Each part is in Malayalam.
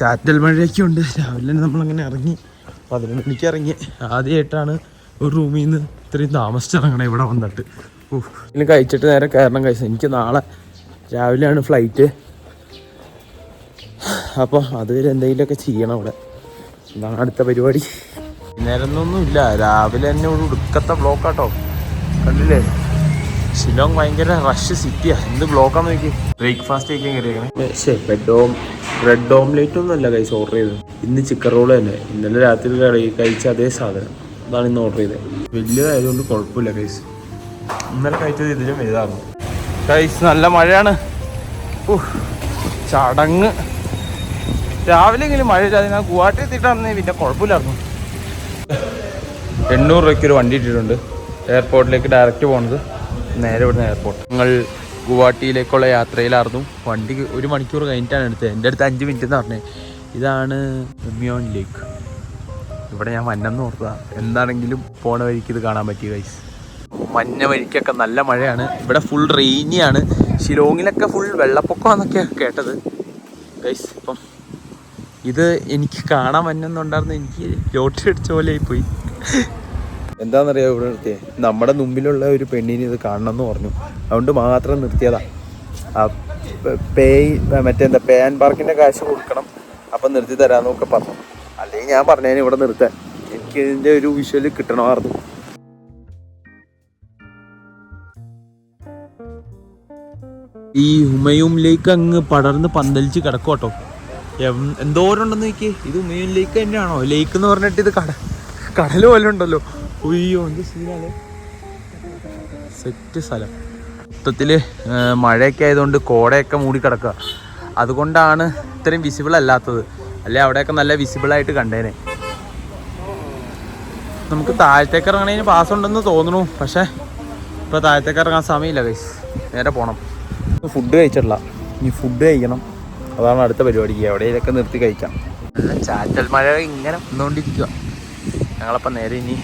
ചാറ്റൽ മഴയൊക്കെ ഉണ്ട്. രാവിലെ തന്നെ നമ്മളങ്ങനെ ഇറങ്ങി പതിനൊന്ന് മണിക്ക് ഇറങ്ങി. ആദ്യമായിട്ടാണ് ഒരു റൂമിൽ നിന്ന് ഇത്രയും താമസിച്ചിറങ്ങണേ ഇവിടെ വന്നിട്ട്. ഓ ഇനി കഴിച്ചിട്ട് നേരെ കയറണം കഴിച്ചു എനിക്ക് നാളെ രാവിലെയാണ് ഫ്ലൈറ്റ് അപ്പോൾ അതുവരെ എന്തെങ്കിലുമൊക്കെ ചെയ്യണം അവിടെ. എന്താണ് അടുത്ത പരിപാടി. നേരൊന്നും ഇല്ല രാവിലെ തന്നെ ഒരു ഉടുക്കത്തെ ബ്ലോക്കാട്ടോ കണ്ടില്ലേ? ഷിലോങ് ഭയങ്കര റഷ് സിറ്റിയാ എന്ത് ബ്ലോക്കാന്ന് നോക്കി ബ്രേക്ക്ഫാസ്റ്റ് കഴിക്കാൻ കയറിയേക്കണേ? ബെഡോം ബ്രെഡ് ഓംലേറ്റ് ഒന്നും അല്ല കൈസ് ഓർഡർ ചെയ്തത്. ഇന്ന് ചിക്കൻ റോൾ തന്നെ. ഇന്നലെ രാത്രി കഴി- കഴിച്ച അതേ സാധനം. അതാണ് ഇന്ന് ഓർഡർ ചെയ്തത്. വലിയതായതുകൊണ്ട് കുഴപ്പമില്ല കൈസ് ഇന്നലെ കഴിച്ചത് ഇതിലും വലുതാണ്. കൈസ് നല്ല മഴയാണ്. ചടങ്ങ്. രാവിലെ എങ്കിലും മഴ ഇല്ലാതെ ഞാൻ ഗുവാഹട്ടി എത്തിയിട്ടാണ് പിന്നെ കുഴപ്പമില്ലായിരുന്നു. എണ്ണൂറ് രൂപയ്ക്ക് ഒരു വണ്ടി ഇട്ടിട്ടുണ്ട്. എയർപോർട്ടിലേക്ക് ഡയറക്റ്റ് പോകുന്നത് നേരെ ഇവിടുന്ന് എയർപോർട്ട് ഞങ്ങൾ ഗുവാഹട്ടിയിലേക്കുള്ള യാത്രയിലായിരുന്നു. വണ്ടി ഒരു മണിക്കൂർ കഴിഞ്ഞിട്ടാണ് എടുത്തത്. എന്റെ അടുത്ത് അഞ്ച് മിനിറ്റ് എന്ന് പറഞ്ഞത് ഇതാണ് ഉമിയോൺ ലേക്ക്. ഇവിടെ ഞാൻ മഞ്ഞെന്ന് ഓർത്തതാ എന്താണെങ്കിലും പോണ വഴിക്ക് ഇത് കാണാൻ പറ്റിയ ഗൈസ് മഞ്ഞ വഴിക്കൊക്കെ നല്ല മഴയാണ്. ഇവിടെ ഫുൾ റെയിനിയാണ് ഷിലോങ്ങിലൊക്കെ ഫുൾ വെള്ളപ്പൊക്കമാണെന്നൊക്കെയാണ് കേട്ടത്. ഗൈസ് ഇപ്പം ഇത് എനിക്ക് കാണാൻ മഞ്ഞെന്നുണ്ടായിരുന്നു എനിക്ക് ലോട്ടറി അടിച്ച പോലെ പോയി എന്താണെന്നറിയാമോ ഇവിടെ നിർത്തിയത് നമ്മുടെ മുമ്പിലുള്ള ഒരു പെണ്ണിനെ ഇത് കാണണം എന്ന് പറഞ്ഞു. അതുകൊണ്ട് മാത്രം നിർത്തിയതാ. ആ പേ എന്താ പേ ആൻഡ് പാർക്കിന്റെ കാശ് കൊടുക്കണം. അപ്പം നിർത്തി തരാമെന്നൊക്കെ പറഞ്ഞു. അല്ലെങ്കിൽ ഞാൻ പറഞ്ഞതിന് ഇവിടെ നിർത്താൻ. എനിക്ക് ഇതിന്റെ ഒരു വിഷ്വൽ കിട്ടണമായിരുന്നു. ഈ ഹുമയൂം ലേക്ക് അങ്ങ് പടർന്ന് പന്തലിച്ച് കിടക്കോട്ടോ എന്തോരം ഉണ്ടെന്ന് നോക്കിയേ. ഇത് ഹുമയൂൻ ലേക്ക് തന്നെയാണോ? ലേക്ക് എന്ന് പറഞ്ഞിട്ട് ഇത് കട കടൽ പോലെ ഉണ്ടല്ലോ. ഉയ്യോ എന്ത് സീനാണ്? സെറ്റ് സ്ഥലം. മൊത്തത്തിൽ മഴയൊക്കെ ആയതുകൊണ്ട് കോടയൊക്കെ മൂടിക്കിടക്കുക. അതുകൊണ്ടാണ് ഇത്രയും വിസിബിൾ അല്ലാത്തത്. അല്ലെ അവിടെയൊക്കെ നല്ല വിസിബിൾ ആയിട്ട് കണ്ടേനെ. നമുക്ക് താഴത്തേക്ക് ഇറങ്ങണതിന് പാസ് ഉണ്ടെന്ന് തോന്നുന്നു. പക്ഷേ ഇപ്പോൾ താഴത്തേക്ക് ഇറങ്ങാൻ സമയമില്ല ഗൈസ് നേരെ പോണം. ഫുഡ് കഴിച്ചിട്ടില്ല. ഇനി ഫുഡ് കഴിക്കണം. അതാണ് അടുത്ത പരിപാടി. എവിടെയൊക്കെ നിർത്തി കഴിക്കാം. ചാറ്റൽ മഴ ഇങ്ങനെ വന്നുകൊണ്ടിരിക്കുക ഞങ്ങളപ്പം നേരെ ഇനി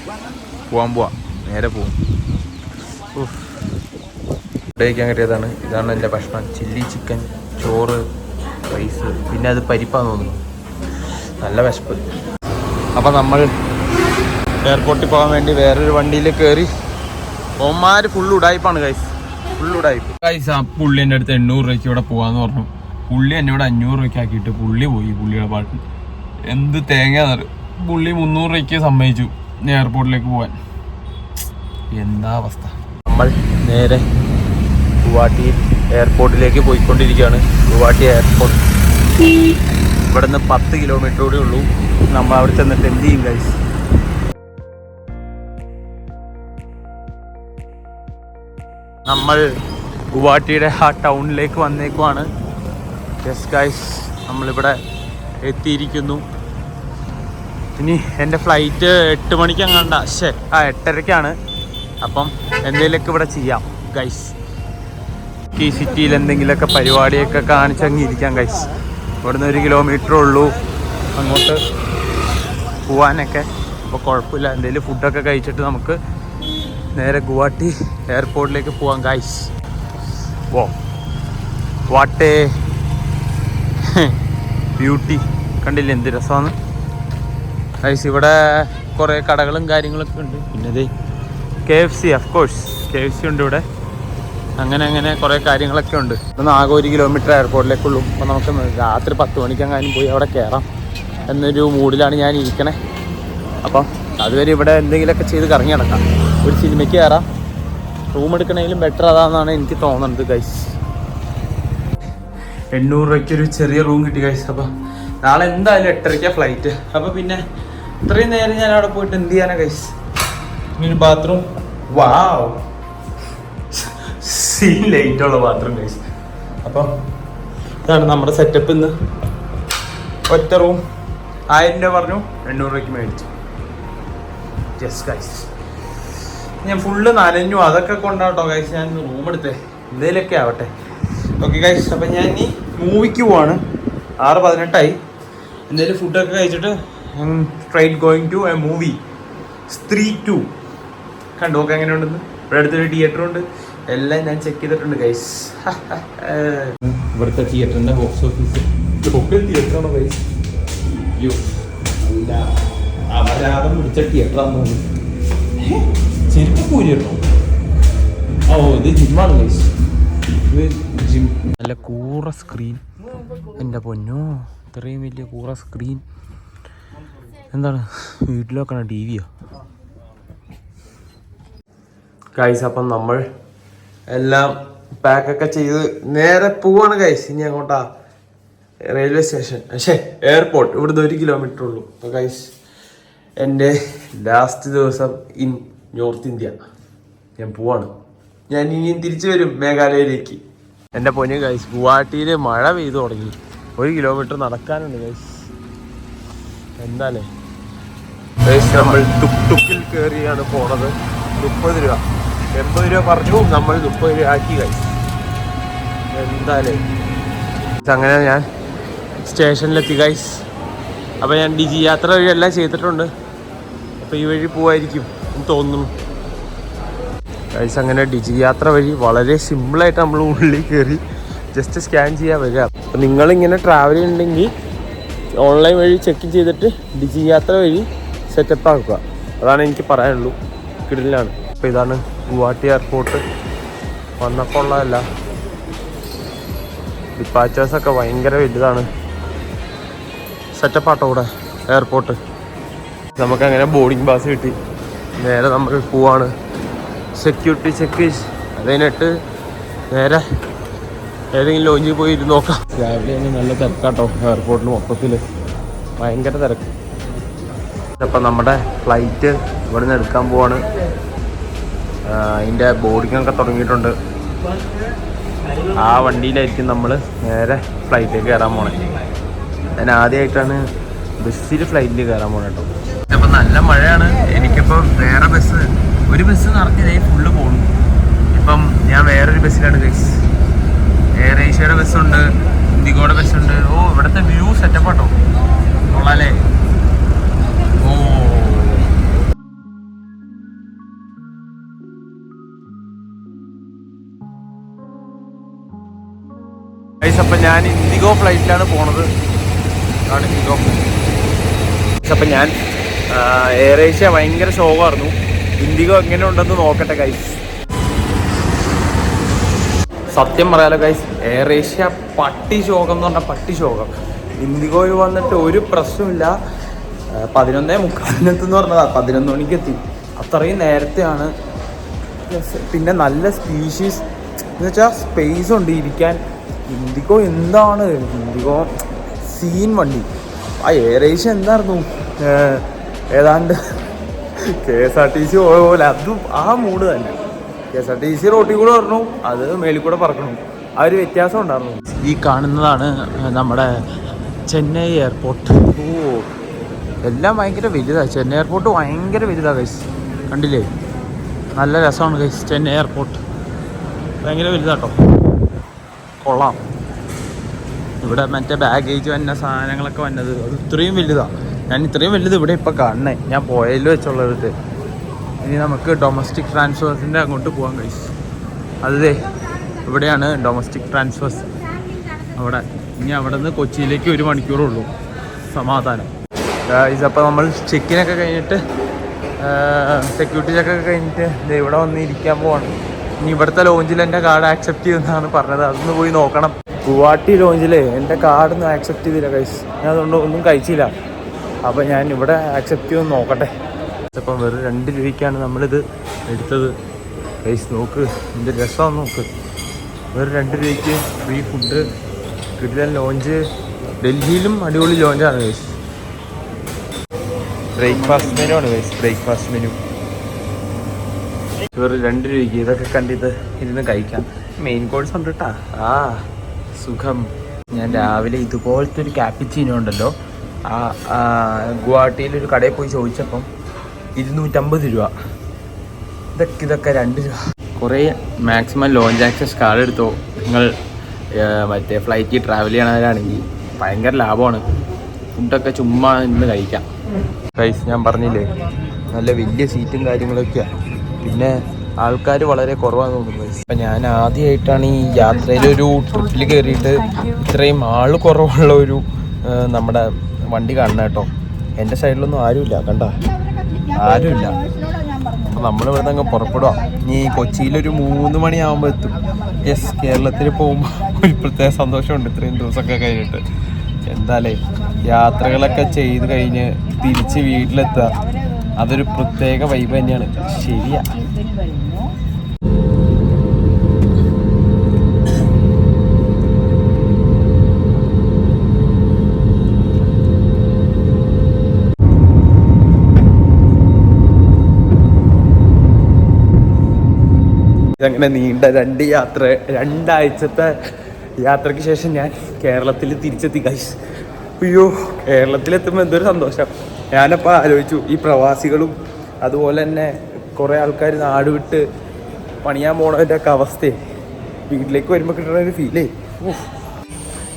പോകാൻ പോവാം. നേരെ പോവും. ഫുഡ് കഴിക്കാൻ കിട്ടിയതാണ്. ഇതാണ് എന്റെ ഭക്ഷണം. ചില്ലി ചിക്കൻ ചോറ് റൈസ്. പിന്നെ അത് പരിപ്പാന്ന് തോന്നുന്നു. നല്ല വിശപ്പ്. അപ്പം നമ്മൾ എയർപോർട്ടിൽ പോകാൻ വേണ്ടി വേറൊരു വണ്ടിയിൽ കയറി ഒമാർ ഫുൾ ഉടായ്പാണ് ഗൈസ് ഫുൾ ഉടായ്പ് ഗൈസ് ആ പുള്ളി എന്റെ അടുത്ത് എണ്ണൂറ് രൂപയ്ക്ക് ഇവിടെ പോകാമെന്ന് പറഞ്ഞു. പുള്ളി എന്നോട് അഞ്ഞൂറ് രൂപയ്ക്ക് ആക്കിയിട്ട് പുള്ളി പോയി. പുള്ളിയുടെ പാട്ട് എന്ത് തേങ്ങ പുള്ളി മുന്നൂറ് രൂപയ്ക്ക് സമ്മതിച്ചു എയർപോർട്ടിലേക്ക് പോകാൻ എന്താ അവസ്ഥ? നമ്മൾ നേരെ ഗുവാഹട്ടി എയർപോർട്ടിലേക്ക് പോയിക്കൊണ്ടിരിക്കുകയാണ്. ഗുവാഹട്ടി എയർപോർട്ട് ഇവിടെ നിന്ന് പത്ത് കിലോമീറ്റർ കൂടെ ഉള്ളൂ. നമ്മൾ അവിടെ ചെന്നിട്ട് എന്ത് ചെയ്യും ഗൈസ് നമ്മൾ ഗുവാഹട്ടിയുടെ ആ ടൗണിലേക്ക് വന്നേക്കുവാണ്. യെസ് ഗൈസ് നമ്മളിവിടെ എത്തിയിരിക്കുന്നു. ഇനി എന്റെ ഫ്ലൈറ്റ് എട്ട് മണിക്ക് അങ്ങാണ്ട ശേ ആ എട്ടരയ്ക്കാണ് അപ്പം എന്തെങ്കിലുമൊക്കെ ഇവിടെ ചെയ്യാം ഗൈസ് ഈ സിറ്റിയിൽ എന്തെങ്കിലുമൊക്കെ പരിപാടിയൊക്കെ കാണിച്ചങ്ങ് ഇരിക്കാം ഗൈസ് ഇവിടുന്ന് ഒരു കിലോമീറ്റർ ഉള്ളൂ. അങ്ങോട്ട് പോവാനൊക്കെ. അപ്പോൾ കുഴപ്പമില്ല. എന്തെങ്കിലും ഫുഡൊക്കെ കഴിച്ചിട്ട് നമുക്ക് നേരെ ഗുവാഹട്ടി എയർപോർട്ടിലേക്ക് പോവാം ഗൈസ് വോ. വാട്ടേ ബ്യൂട്ടി കണ്ടില്ല എന്ത് രസമാണ്? ഗൈസ് ഇവിടെ കുറേ കടകളും കാര്യങ്ങളൊക്കെ ഉണ്ട്. പിന്നെ K F C of course K F C ഉണ്ട് ഇവിടെ. അങ്ങനെ അങ്ങനെ കുറേ കാര്യങ്ങളൊക്കെ ഉണ്ട്. ഇവിടുന്ന് ആകെ ഒരു കിലോമീറ്റർ എയർപോർട്ടിലേക്കുള്ളൂ അപ്പോൾ നമുക്ക് രാത്രി പത്ത് മണിക്കെങ്ങാനും പോയി അവിടെ കയറാം എന്നൊരു മൂഡിലാണ് ഞാൻ ഇരിക്കണേ. അപ്പം അതുവരെ ഇവിടെ എന്തെങ്കിലുമൊക്കെ ചെയ്ത് കറങ്ങി നടക്കാം. ഒരു സിനിമയ്ക്ക് കയറാം റൂം എടുക്കണമെങ്കിലും ബെറ്റർ അതാണെന്നാണ് എനിക്ക് തോന്നുന്നത് ഗൈസ് എണ്ണൂറ് രൂപയ്ക്ക് ഒരു ചെറിയ റൂം കിട്ടി ഗൈസ് അപ്പോൾ നാളെ എന്തായാലും എട്ടരയ്ക്കാണ് ഫ്ലൈറ്റ് അപ്പോൾ പിന്നെ ഇത്രയും നേരം ഞാൻ അവിടെ പോയിട്ട് എന്ത് ചെയ്യാനാ കൈസ് ഒരു ബാത്റൂം വാവ് സീൻ ലൈറ്റ് ഉള്ള ബാത്റൂം കൈസ് അപ്പം ഇതാണ് നമ്മുടെ സെറ്റപ്പ് ഇന്ന്. ഒറ്റ റൂം ആയിരം രൂപ പറഞ്ഞു. എണ്ണൂറ് രൂപയ്ക്ക് മേടിച്ചു. യെസ് ഗൈസ് ഞാൻ ഫുള്ള് നനഞ്ഞു. അതൊക്കെ കൊണ്ടാട്ടോ ഗൈസ് ഞാൻ റൂം എടുത്തേ. എന്തേലൊക്കെ ആവട്ടെ. ഓക്കെ ഗൈസ് അപ്പം ഞാൻ ഇനി മൂവിക്ക് പോവാണ്. ആറ് പതിനെട്ടായി. എന്തെങ്കിലും ഫുഡൊക്കെ കഴിച്ചിട്ട് straight going to a movie Stree two കണ്ടു നോക്കാം എങ്ങനെ ഉണ്ടെന്ന് ഇവിടെ അടുത്തൊരു തിയേറ്റർ ഉണ്ട്. എല്ലാം ഞാൻ ചെക്ക് ചെയ്തിട്ടുണ്ട് ഗൈസ് ഇവിടുത്തെ തിയേറ്ററിന്റെ ബോക്സ് ഓഫീസ് ലോക്കൽ തിയേറ്ററാണോ ഗൈസ് അയ്യോ അല്ല. അപരാധം പിടിച്ച തിയേറ്ററാന്ന് തോന്നുന്നു? ചെരുപ്പ് കൂരി ഓ ഇത് ജിമ്മാണ് ഗൈസ് ഇത് ജിം നല്ല കൂറ സ്ക്രീൻ എന്റെ പൊന്നോ. ഇത്രയും വലിയ കൂറ സ്ക്രീൻ എന്താണ്? വീട്ടിൽ വെക്കണ ടി വിയോ ഗൈസ് അപ്പം നമ്മൾ എല്ലാം പാക്കൊക്കെ ചെയ്ത് നേരെ പോവാണ് ഗൈസ് ഇനി അങ്ങോട്ടാ റെയിൽവേ സ്റ്റേഷൻ പക്ഷേ എയർപോർട്ട് ഇവിടുന്ന് ഒരു കിലോമീറ്റർ ഉള്ളൂ. അപ്പോൾ ഗൈസ് എന്റെ ലാസ്റ്റ് ദിവസം ഇൻ നോർത്ത് ഇന്ത്യ ഞാൻ പോവാണ്. ഞാൻ ഇനിയും തിരിച്ചു വരും മേഘാലയയിലേക്ക്. എന്റെ പൊന്നു ഗൈസ് ഗുവാഹട്ടിയിൽ മഴ പെയ്തു തുടങ്ങി. ഒരു കിലോമീറ്റർ നടക്കാനുണ്ട് ഗൈസ് എന്താലേ ഗൈസ് നമ്മൾ ടുക് ടുക്കിൽ കയറിയാണ് പോണത്. മുപ്പത് രൂപ. എൺപത് രൂപ പറഞ്ഞു നമ്മൾ മുപ്പത് രൂപ ആക്കി ഗൈസ് എന്താലേ അങ്ങനെ ഞാൻ സ്റ്റേഷനിലെത്തി ഗൈസ് അപ്പോൾ ഞാൻ ഡിജി യാത്ര വഴി എല്ലാം ചെയ്തിട്ടുണ്ട്. അപ്പോൾ ഈ വഴി പോവായിരിക്കും എന്ന് തോന്നുന്നു. ഗൈസ് അങ്ങനെ ഡിജി യാത്ര വഴി വളരെ സിമ്പിളായിട്ട് നമ്മൾ ഉള്ളിൽ കയറി ജസ്റ്റ് സ്കാൻ ചെയ്യാൻ വരിക. അപ്പോൾ നിങ്ങളിങ്ങനെ ട്രാവൽ ചെയ്യുന്നുണ്ടെങ്കിൽ ഓൺലൈൻ വഴി ചെക്ക് ചെയ്തിട്ട് ഡിജി യാത്ര വഴി സെറ്റപ്പ് ആക്കുക. അതാണ് എനിക്ക് പറയാനുള്ളൂ. കിടിലാണ്. അപ്പോൾ ഇതാണ് ഗുവാഹട്ടി എയർപോർട്ട് വന്നപ്പോൾ ഉള്ളതല്ല. ഡിപ്പാച്ചേഴ്സൊക്കെ ഭയങ്കര വലുതാണ്. സെറ്റപ്പ് ആട്ടോ ഇവിടെ എയർപോർട്ട് നമുക്കങ്ങനെ ബോർഡിംഗ് പാസ് കിട്ടി. നേരെ നമ്മൾ പോവാണ്. സെക്യൂരിറ്റി ചെക്ക് അതിനിട്ട് നേരെ ഏതെങ്കിലും ലോഞ്ചിൽ പോയി ഇരുന്ന് നോക്കാം. രാവിലെ തന്നെ നല്ല തിരക്കാട്ടോ എയർപോർട്ടിൽ മൊത്തത്തിൽ ഭയങ്കര തിരക്ക്. അപ്പം നമ്മുടെ ഫ്ലൈറ്റ് ഇവിടെ നിന്ന് എടുക്കാൻ പോവാണ്. അതിന്റെ ബോർഡിങ്ങൊക്കെ തുടങ്ങിയിട്ടുണ്ട്. ആ വണ്ടിയിലായിരിക്കും നമ്മൾ നേരെ ഫ്ലൈറ്റിലേക്ക് കയറാൻ പോണേ. ഞാൻ ആദ്യമായിട്ടാണ് ബസ്സിൽ ഫ്ലൈറ്റിൽ കയറാൻ പോണേ കേട്ടോ അപ്പം നല്ല മഴയാണ്. എനിക്കിപ്പോൾ വേറെ ബസ് ഒരു ബസ് നിറഞ്ഞതേ ഫുള്ള് പോകുന്നു ഇപ്പം ഞാൻ വേറൊരു ബസ്സിലാണ് ഗൈസ് എയർ ഏഷ്യയുടെ ബസ്സുണ്ട് ഇൻഡിഗോയുടെ ബസ്സുണ്ട്. ഓ ഇവിടുത്തെ വ്യൂ സെറ്റപ്പ് ആട്ടോ. കൊള്ളാലേ അപ്പം ഞാൻ ഇൻഡിഗോ ഫ്ലൈറ്റിലാണ് പോണത്. ആണ് ഇൻഡിഗോ. അപ്പം ഞാൻ എയർ ഏഷ്യ ഭയങ്കര ശോകമായിരുന്നു ഇൻഡിഗോ എങ്ങനെ ഉണ്ടെന്ന് നോക്കട്ടെ ഗൈസ് സത്യം പറയാലോ ഗൈസ് എയർ ഏഷ്യ പട്ടി ശോകം എന്ന് പറഞ്ഞാൽ പട്ടി ശോകം. ഇൻഡിഗോയിൽ വന്നിട്ട് ഒരു പ്രശ്നമില്ല പതിനൊന്നേ മുക്കാലിനെത്തെന്ന് പറഞ്ഞതാ പതിനൊന്ന് മണിക്ക് എത്തി അത്രയും നേരത്തെയാണ്. പിന്നെ നല്ല സ്പീഷീസ് എന്ന് വെച്ചാൽ സ്പേസ് ഉണ്ട് ഇരിക്കാൻ. ഇൻഡിഗോ എന്താണ്? ഇൻഡിഗോ സീൻ വണ്ടി. ആ എയർ ഏഷ്യ എന്തായിരുന്നു? ഏതാണ്ട് K S R T C പോലെ. അതും ആ മൂഡ് തന്നെ. K S R T C റോട്ടിൽ കൂടെ പറഞ്ഞു അത് മേളിൽ കൂടെ പറക്കണം. ആ ഒരു വ്യത്യാസം ഉണ്ടായിരുന്നു. ഈ കാണുന്നതാണ് നമ്മുടെ ചെന്നൈ എയർപോർട്ട്. ഓ എല്ലാം ഭയങ്കര വലുതാണ് ചെന്നൈ എയർപോർട്ട് ഭയങ്കര വലുതാണ് ഗൈസ് കണ്ടില്ലേ? നല്ല രസമാണ് ഗൈസ് ചെന്നൈ എയർപോർട്ട്. ഭയങ്കര വലുതാട്ടോ കൊള്ളാം. ഇവിടെ മറ്റേ ബാഗേജ് വന്ന സാധനങ്ങളൊക്കെ വന്നത്. അത് ഇത്രയും വലുതാണ് ഞാൻ ഇത്രയും വലുത് ഇവിടെ ഇപ്പം കാണണേ ഞാൻ പോയതിൽ വെച്ചുള്ളത് ഇനി നമുക്ക് ഡൊമസ്റ്റിക് ട്രാൻസ്ഫേഴ്സിന്റെ അങ്ങോട്ട് പോകാൻ കഴിച്ചു അതെ ഇവിടെയാണ് ഡൊമസ്റ്റിക് ട്രാൻസ്ഫേഴ്സ് അവിടെ ഇനി അവിടെ നിന്ന് കൊച്ചിയിലേക്ക് ഒരു മണിക്കൂറേ ഉള്ളൂ. സമാധാനം. അപ്പോൾ നമ്മൾ ചെക്കിനൊക്കെ കഴിഞ്ഞിട്ട് സെക്യൂരിറ്റി ചെക്കൊക്കെ കഴിഞ്ഞിട്ട് ഇവിടെ വന്ന് ഇരിക്കാൻ പോവാണ്. ഇനി ഇവിടുത്തെ ലോഞ്ചിൽ എന്റെ കാർഡ് ആക്സെപ്റ്റ് ചെയ്യുന്നതാണ് പറഞ്ഞത്. അതൊന്ന് പോയി നോക്കണം. ഗുവാഹട്ടി ലോഞ്ചിൽ എന്റെ കാർഡ് ഒന്നും ആക്സെപ്റ്റ് ചെയ്തില്ല കഴിച്ച് ഞാൻ അതുകൊണ്ട് ഒന്നും കഴിച്ചില്ല. അപ്പോൾ ഞാൻ ഇവിടെ ആക്സെപ്റ്റ് ചെയ്യുമെന്ന് നോക്കട്ടെ. അപ്പം വെറും രണ്ട് രൂപയ്ക്കാണ് നമ്മളിത് എടുത്തത്. പൈസ നോക്ക് ഇതിന്റെ രസം നോക്ക്. വെറും രണ്ട് രൂപയ്ക്ക് ഫ്രീ ഫുഡ് കിട്ടിയ ലോഞ്ച് ഡൽഹിയിലും അടിപൊളി ലോഞ്ചാണ് ഗൈസ് ബ്രേക്ക്ഫാസ്റ്റ് മെനു ആണ് ഗൈസ് ബ്രേക്ക്ഫാസ്റ്റ് മെനു വെറും രണ്ട് രൂപയ്ക്ക് ഇതൊക്കെ കണ്ടിത് ഇരുന്ന് കഴിക്കാം. മെയിൻ കോഴ്സ് ഉണ്ട് കേട്ടാ ആ സുഖം. ഞാൻ രാവിലെ ഇതുപോലത്തെ ഒരു ക്യാപ്പിച്ചീനോ ഉണ്ടല്ലോ. ആ ഗുവാഹട്ടിയിൽ ഒരു കടയിൽ പോയി ചോദിച്ചപ്പം ഇരുന്നൂറ്റമ്പത് രൂപ. ഇതൊക്കെ ഇതൊക്കെ രണ്ട് രൂപ. കുറേ മാക്സിമം ലോഞ്ച് ആക്സസ് കാർഡ് എടുത്തോ? നിങ്ങൾ മറ്റേ ഫ്ലൈറ്റിൽ ട്രാവൽ ചെയ്യണവരാണെങ്കിൽ ഭയങ്കര ലാഭമാണ്. ഫുഡൊക്കെ ചുമ്മാ ഇന്ന് കഴിക്കാം. പ്രൈസ് ഞാൻ പറഞ്ഞില്ലേ നല്ല വലിയ സീറ്റും കാര്യങ്ങളൊക്കെയാണ് പിന്നെ ആൾക്കാർ വളരെ കുറവാണെന്ന് തോന്നുന്നു. അപ്പം ഞാൻ ആദ്യമായിട്ടാണ് ഈ യാത്രയിലൊരു ട്രിപ്പിൽ കയറിയിട്ട് ഇത്രയും ആൾ കുറവുള്ള ഒരു നമ്മുടെ വണ്ടി കാണണം കേട്ടോ. എന്റെ സൈഡിലൊന്നും ആരുമില്ല കണ്ട? ആരുമില്ല. അപ്പൊ നമ്മൾ ഇവിടെ അങ്ങ് പുറപ്പെടുക ഇനി കൊച്ചിയിലൊരു മൂന്ന് മണിയാകുമ്പോൾ എത്തും. യെസ് കേരളത്തിൽ പോകുമ്പോൾ ഒരു പ്രത്യേക സന്തോഷമുണ്ട് ഇത്രയും ദിവസമൊക്കെ കഴിഞ്ഞിട്ട്. എന്തായാലേ യാത്രകളൊക്കെ ചെയ്ത് കഴിഞ്ഞ് തിരിച്ച് വീട്ടിലെത്തുക. അതൊരു പ്രത്യേക വൈബ് തന്നെയാണ്. ശരിയാ. ഇതങ്ങനെ നീണ്ട രണ്ട് യാത്ര രണ്ടാഴ്ചത്തെ യാത്രയ്ക്ക് ശേഷം ഞാൻ കേരളത്തിൽ തിരിച്ചെത്തി കൈസ് അയ്യോ കേരളത്തിലെത്തുമ്പോൾ എന്തൊരു സന്തോഷം. ഞാനപ്പോൾ ആലോചിച്ചു ഈ പ്രവാസികളും അതുപോലെ തന്നെ കുറേ ആൾക്കാർ നാട് വിട്ട് പണിയാൻ പോണതിന്റെ ഒക്കെ അവസ്ഥയെ. വീട്ടിലേക്ക് വരുമ്പോൾ കിട്ടണ ഒരു ഫീലേ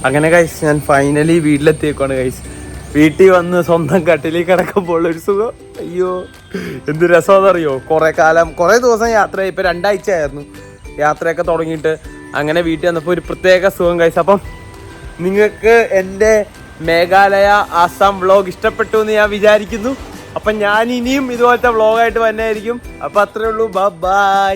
അങ്ങനെ കൈസ് ഞാൻ ഫൈനലി വീട്ടിലെത്തിയേക്കാണ് ഗൈസ് വീട്ടിൽ വന്ന് സ്വന്തം കട്ടിലിൽ കിടക്കുമ്പോൾ ഒരു സുഖം. അയ്യോ എന്ത് രസമാണെന്നറിയോ? കുറേ കാലം കുറേ ദിവസം യാത്ര ഇപ്പം രണ്ടാഴ്ച ആയിരുന്നു യാത്രയൊക്കെ തുടങ്ങിയിട്ട് അങ്ങനെ വീട്ടിൽ വന്നപ്പോൾ ഒരു പ്രത്യേക സുഖം കഴിച്ചു അപ്പം നിങ്ങൾക്ക് എന്റെ മേഘാലയ ആസാം വ്ളോഗ് ഇഷ്ടപ്പെട്ടു എന്ന് ഞാൻ വിചാരിക്കുന്നു. അപ്പം ഞാൻ ഇനിയും ഇതുപോലത്തെ വ്ളോഗായിട്ട് വന്നായിരിക്കും അപ്പം അത്രേ ഉള്ളൂ. ബൈ